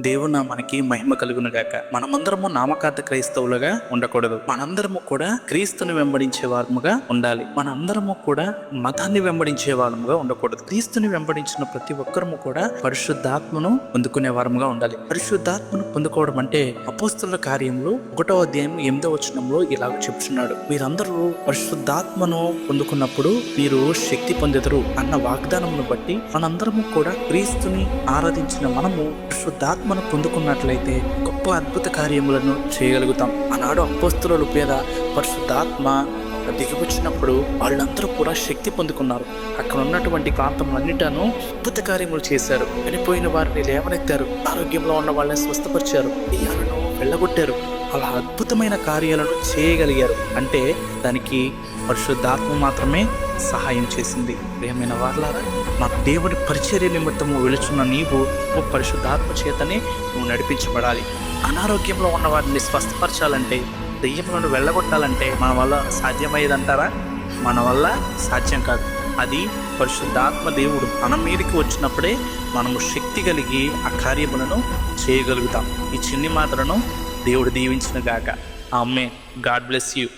దేవున మనకి మహిమ కలుగును గాక. మనమందరము నామకాత క్రైస్తవులుగా ఉండకూడదు. మనందరము కూడా క్రీస్తుని వెంబడించే వారముగా ఉండాలి. మనందరము కూడా మతాన్ని వెంబడించే వారముగా ఉండకూడదు. క్రీస్తుని వెంబడించిన ప్రతి ఒక్కరము కూడా పరిశుద్ధాత్మను పొందుకునే వారముగా ఉండాలి. పరిశుద్ధాత్మను పొందుకోవడం అంటే అపోస్తుల కార్యంలో ఒకటో అధ్యాయం ఎనిమిదో వచనంలో ఇలాగ చెప్తున్నాడు. మీరందరూ పరిశుద్ధాత్మను పొందుకున్నప్పుడు మీరు శక్తి పొందెదరు అన్న వాగ్దానమును బట్టి మనందరము కూడా క్రీస్తుని ఆరాధించిన మనము పరిశుద్ధాత్మ మనం పొందుకున్నట్లయితే గొప్ప అద్భుత కార్యములను చేయగలుగుతాం. ఆనాడు అపోస్తుల పేద పరిశుద్ధాత్మ దిగివచ్చినప్పుడు వాళ్ళందరూ కూడా శక్తి పొందుకున్నారు. అక్కడ ఉన్నటువంటి ప్రాంతములన్నిటను అద్భుత కార్యములు చేశారు. చనిపోయిన వారిని లేవనెత్తారు. ఆరోగ్యంలో ఉన్న వాళ్ళని స్వస్థపరిచారు. దెయ్యాలను వెళ్ళగొట్టారు. అలా అద్భుతమైన కార్యాలను చేయగలిగారు. అంటే దానికి పరిశుద్ధాత్మ మాత్రమే సహాయం చేసింది. ప్రియమైన వాళ్ళారా మా దేవుడి పరిచర్య నిమిత్తము వెళుచున్న నీవు ఓ పరిశుద్ధాత్మ చేతనే నువ్వు నడిపించబడాలి. అనారోగ్యంలో ఉన్న వారిని స్వస్థపరచాలంటే దెయ్యంలో వెళ్ళగొట్టాలంటే మన వల్ల సాధ్యమయ్యేదంటారా? మన వల్ల సాధ్యం కాదు. అది పరిశుద్ధాత్మ దేవుడు మన మీదకి వచ్చినప్పుడే మనము శక్తి కలిగి ఆ కార్యములను చేయగలుగుతాం. ఈ చిన్ని మాటలను దేవుడు దీవించిన గాక. ఆమె గాడ్ బ్లెస్ యూ.